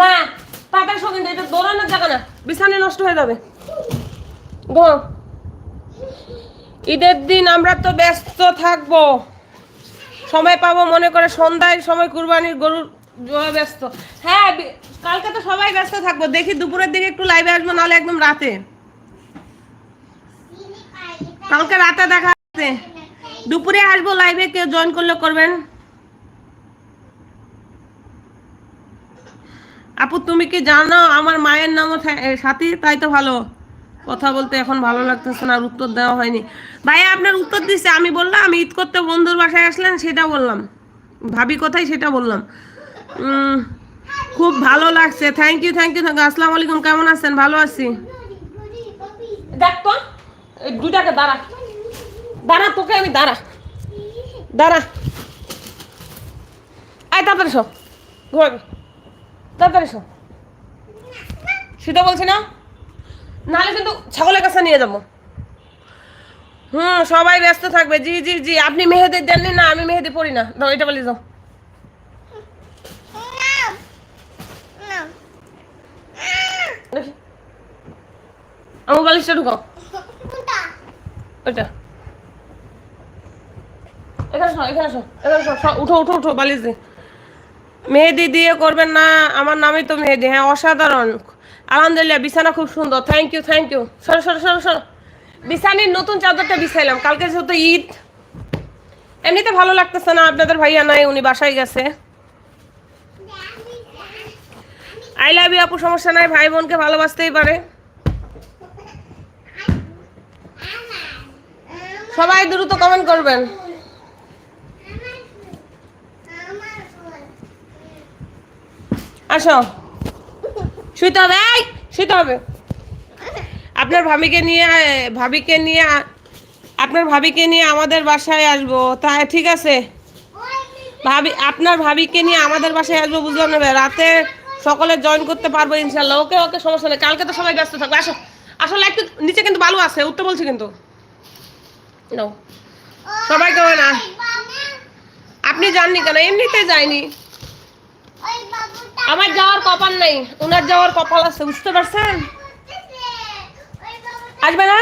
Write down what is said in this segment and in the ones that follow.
না তাদের সঙ্গে এটা দৌড়ানোর জায়গা না। বিছানে নষ্ট হয়ে যাবে। গো ঈদের দিন আমরা তো ব্যস্ত থাকব। সময় পাবো মনে করে সন্ধ্যায় সময় কুরবানির গরুর জোয়া ব্যস্ত। হ্যাঁ কালকে তো সবাই ব্যস্ত থাকব। দেখি দুপুরের দিকে একটু লাইভে আসব, নাহলে একদম রাতে। কালকে রাতে দেখা দুপুরে আসব লাইভে কেউ জয়েন করলে করবেন। আপু, তুমি কি জানো আমার মায়ের নামও সাথী? তাই তো ভালো। কথা বলতে এখন ভালো লাগতেছে না, আর উত্তর দেওয়া হয়নি। ভাইয়া, আপনার উত্তর দিচ্ছে আমি বললাম, আমি ঈদ করতে বন্ধুর বাসায় আসলেন, সেটা বললাম। ভাবি কোথায় সেটা বললাম। খুব ভালো লাগছে। Thank you thank you thank you আসসালামু আলাইকুম, কেমন আছেন? ভালো আছি। দেখ তো দুটাকে দাঁড়া। দাঁড়া, তোকে আমি দাঁড়া। দাঁড়া। আয় তাড়াতাড়ি সব তাড়াতাড়ি সব সেটা বলছি না? নাহলে কিন্তু ছাগলের কাছে নিয়ে যাব। হুম সবাই ব্যস্ত থাকবে। জি জি জি আপনি মেহেদি দেননি না আমি মেহেদি পড়ি না। দাও এটা বলি যাও আমার বালিশটা ঢুকাও। ওইটা। এখানে শো এখানে শো এখানে শো শো, উঠো উঠো উঠো বালিশ দিয়ে মেহেদি দিয়ে করবেন না, আমার নামই তো মেহেদি হ্যাঁ অসাধারণ। আলহামদুলিল্লাহ, বিছানা খুব সুন্দর থ্যাংক ইউ থ্যাংক ইউ সরো সরো সরো সরো। বিছানির নতুন চাদরটা বিছাইলাম, কালকে যেহেতু ঈদ, এমনিতে ভালো লাগতেছে না, আপনাদের ভাইয়া নাই, উনি বাসায় গেছে। আই লাভ ইউ আপু, সমস্যা নাই, ভাই বোনকে ভালোবাসতেই পারে। সবাই দ্রুত কমেন্ট করবেন। আসো। শুইতে হবে শুইতে হবে। আপনার ভাবিকে নিয়ে ভাবিকে নিয়ে আপনার ভাবিকে নিয়ে আমাদের বাসায় আসব। তা ঠিক আছে? ভাবি, আপনার ভাবিকে নিয়ে আমাদের বাসায় আসব বুঝলাম না রাতে সকলে জয়েন করতে পারব ইনশাল্লাহ ওকে ওকে, সমস্যা নেই। কালকে তো সবাই ব্যস্ত থাকবে। আসো। আসলে একটু নিচে কিন্তু বালু আছে, উঠতে বলছি কিন্তু। নাও। সবাইকে হয় না। আপনি যাননি কেন? এমনিতে যায়নি। আমার যাওয়ার কপাল নেই। ওনার যাওয়ার কপাল আছে, বুঝতে পারছেন? আসবে না?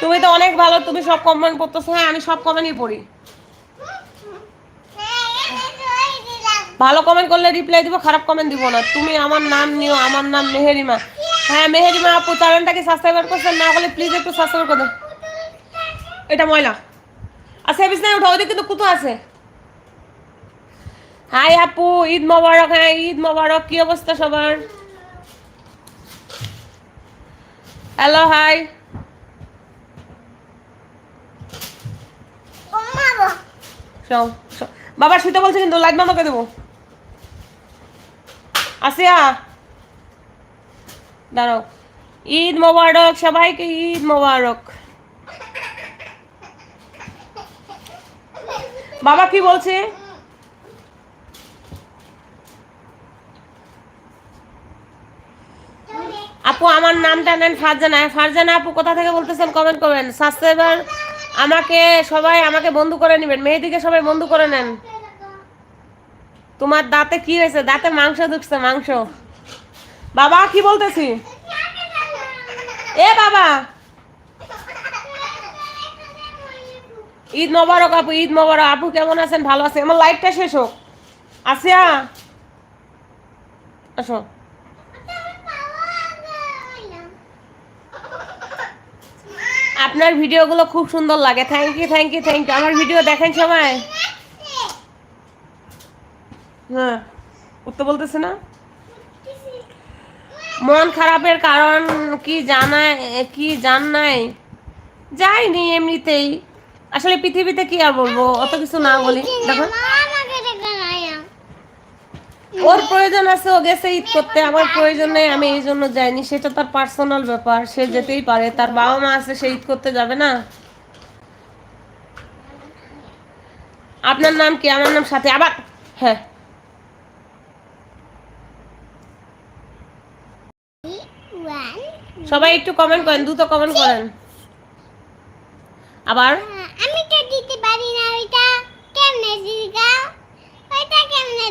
তুমি তো অনেক ভালো, তুমি সব কমেন্ট করতেছো হ্যাঁ আমি সব কমেন্টই পড়ি। ভালো কমেন্ট করলে রিপ্লাই দিব, খারাপ কমেন্ট দিব না। তুমি আমার নাম নিও, আমার নাম মেহেরিমা। হ্যাঁ মেহেরিমা আপু, চ্যানেলটাকে সাবস্ক্রাইব করছেন, না হলে প্লিজ একটু সাবস্ক্রাইব করে এটা ময়লা। আচ্ছা বিছনায় উঠো ওইদিকে কিন্তু কুতো আছে। হাই আপু, ঈদ মোবারক হ্যাঁ ঈদ মোবারক, কি অবস্থা সবার? Hello hi. বাবা শুতে বলছে কিন্তু লাইট মামাকে দেবো। আসিয়া। দাঁড়াও। ঈদ মোবারক, সবাইকে ঈদ মোবারক। বাবা কি বলছে? আপু, আমার নামটা নেন ফারজানা। ফারজানা আপু, কোথা থেকে বলতেছেন? কমেন্ট করবেন সাবস্ক্রাইবার আমাকে সবাই আমাকে বন্ধু করে নেবেন। মেহেদিকে সবাই বন্ধু করে নেন। তোমার দাঁতে কি হয়েছে? দাঁতে মাংস ঢুকছে, মাংস। বাবা, কি বলতেছি? এ বাবা! ঈদ মোবারক আপু, ঈদ মোবারক। আপু, কেমন আছেন? ভালো আছেন? আমার লাইফটা শেষ হোক। আসিয়া। আসো। আপনার ভিডিওগুলো খুব সুন্দর লাগে। Thank you thank you thank you আমার ভিডিও দেখেন সবাই। হ্যাঁ উত্তর বলতেছে না? মন খারাপের কারণ কি জানায়, কি জান নাই? যাইনি এমনিতেই। আসলে পৃথিবীতে কি আর বলব? অত কিছু না বলি। দেখো। ওর প্রয়োজন আছে ও গেছে ঈদ করতে। আমার প্রয়োজন নেই আমি এই জন্য যাইনি। সেটা তার পার্সোনাল ব্যাপার। সে যেতেই পারে। তার বাবা মা আছে সে ঈদ করতে যাবে না? আপনার নাম কি? আমার নাম সাথে। আবার হ্যাঁ। সবাই একটু কমেন্ট করেন দ্রুত কমেন্ট করেন। আবার? আমি তো দিতে পারি না ওইটা কেমনে দিগা? ওইটা কেমনে